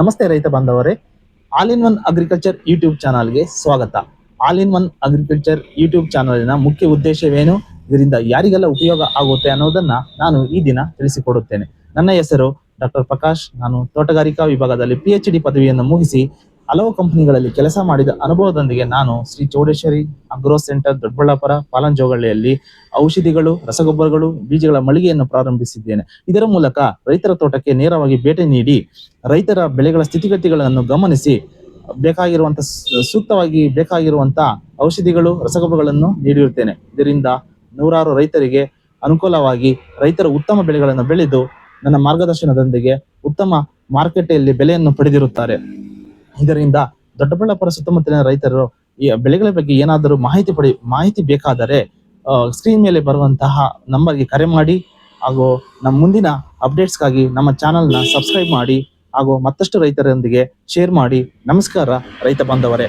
ನಮಸ್ತೆ ರೈತ ಬಾಂಧವರೇ all in one agriculture YouTube ಚಾನಲ್ಗೆ ಸ್ವಾಗತ. All in one agriculture YouTube ಚಾನಲಿನ ಮುಖ್ಯ ಉದ್ದೇಶವೇನು? ಇದರಿಂದ ಯಾರಿಗೆಲ್ಲ ಉಪಯೋಗ ಆಗುತ್ತೆ ಅನ್ನೋದನ್ನ ನಾನು ಈ ದಿನ ತಿಳಿಸಿಕೊಡುತ್ತೇನೆ. ನನ್ನ ಹೆಸರು ಡಾಕ್ಟರ್ ಪ್ರಕಾಶ್. ನಾನು ತೋಟಗಾರಿಕಾ ವಿಭಾಗದಲ್ಲಿ ಪಿ ಎಚ್ ಡಿ ಪದವಿಯನ್ನು ಮುಗಿಸಿ ಹಲವು ಕಂಪನಿಗಳಲ್ಲಿ ಕೆಲಸ ಮಾಡಿದ ಅನುಭವದೊಂದಿಗೆ ನಾನು ಶ್ರೀ ಚೌಡೇಶ್ವರಿ ಅಗ್ರೋ ಸೆಂಟರ್ ದೊಡ್ಡಬಳ್ಳಾಪುರ ಪಾಲಂಜೋಗಳ್ಳಿಯಲ್ಲಿ ಔಷಧಿಗಳು, ರಸಗೊಬ್ಬರಗಳು, ಬೀಜಗಳ ಮಳಿಗೆಯನ್ನು ಪ್ರಾರಂಭಿಸಿದ್ದೇನೆ. ಇದರ ಮೂಲಕ ರೈತರ ತೋಟಕ್ಕೆ ನೇರವಾಗಿ ಭೇಟಿ ನೀಡಿ ರೈತರ ಬೆಳೆಗಳ ಸ್ಥಿತಿಗತಿಗಳನ್ನು ಗಮನಿಸಿ ಬೇಕಾಗಿರುವಂತ ಸೂಕ್ತವಾಗಿ ಬೇಕಾಗಿರುವಂತ ಔಷಧಿಗಳು, ರಸಗೊಬ್ಬರಗಳನ್ನು ನೀಡಿರುತ್ತೇನೆ. ಇದರಿಂದ ನೂರಾರು ರೈತರಿಗೆ ಅನುಕೂಲವಾಗಿ ರೈತರು ಉತ್ತಮ ಬೆಳೆಗಳನ್ನು ಬೆಳೆದು ನನ್ನ ಮಾರ್ಗದರ್ಶನದೊಂದಿಗೆ ಉತ್ತಮ ಮಾರುಕಟ್ಟೆಯಲ್ಲಿ ಬೆಲೆಯನ್ನು ಪಡೆದಿರುತ್ತಾರೆ. ಇದರಿಂದ ದೊಡ್ಡಬಳ್ಳಾಪುರ ಸುತ್ತಮುತ್ತಲಿನ ರೈತರು ಈ ಬೆಳೆಗಳ ಬಗ್ಗೆ ಏನಾದರೂ ಮಾಹಿತಿ ಪಡಿ, ಮಾಹಿತಿ ಬೇಕಾದರೆ ಸ್ಕ್ರೀನ್ ಮೇಲೆ ಬರುವಂತಹ ನಂಬರ್ಗೆ ಕರೆ ಮಾಡಿ ಹಾಗೂ ನಮ್ಮ ಮುಂದಿನ ಅಪ್ಡೇಟ್ಸ್ಗಾಗಿ ನಮ್ಮ ಚಾನಲ್ನ ಸಬ್ಸ್ಕ್ರೈಬ್ ಮಾಡಿ ಹಾಗೂ ಮತ್ತಷ್ಟು ರೈತರೊಂದಿಗೆ ಶೇರ್ ಮಾಡಿ. ನಮಸ್ಕಾರ, ರೈತ ಬಾಂಧವರೇ.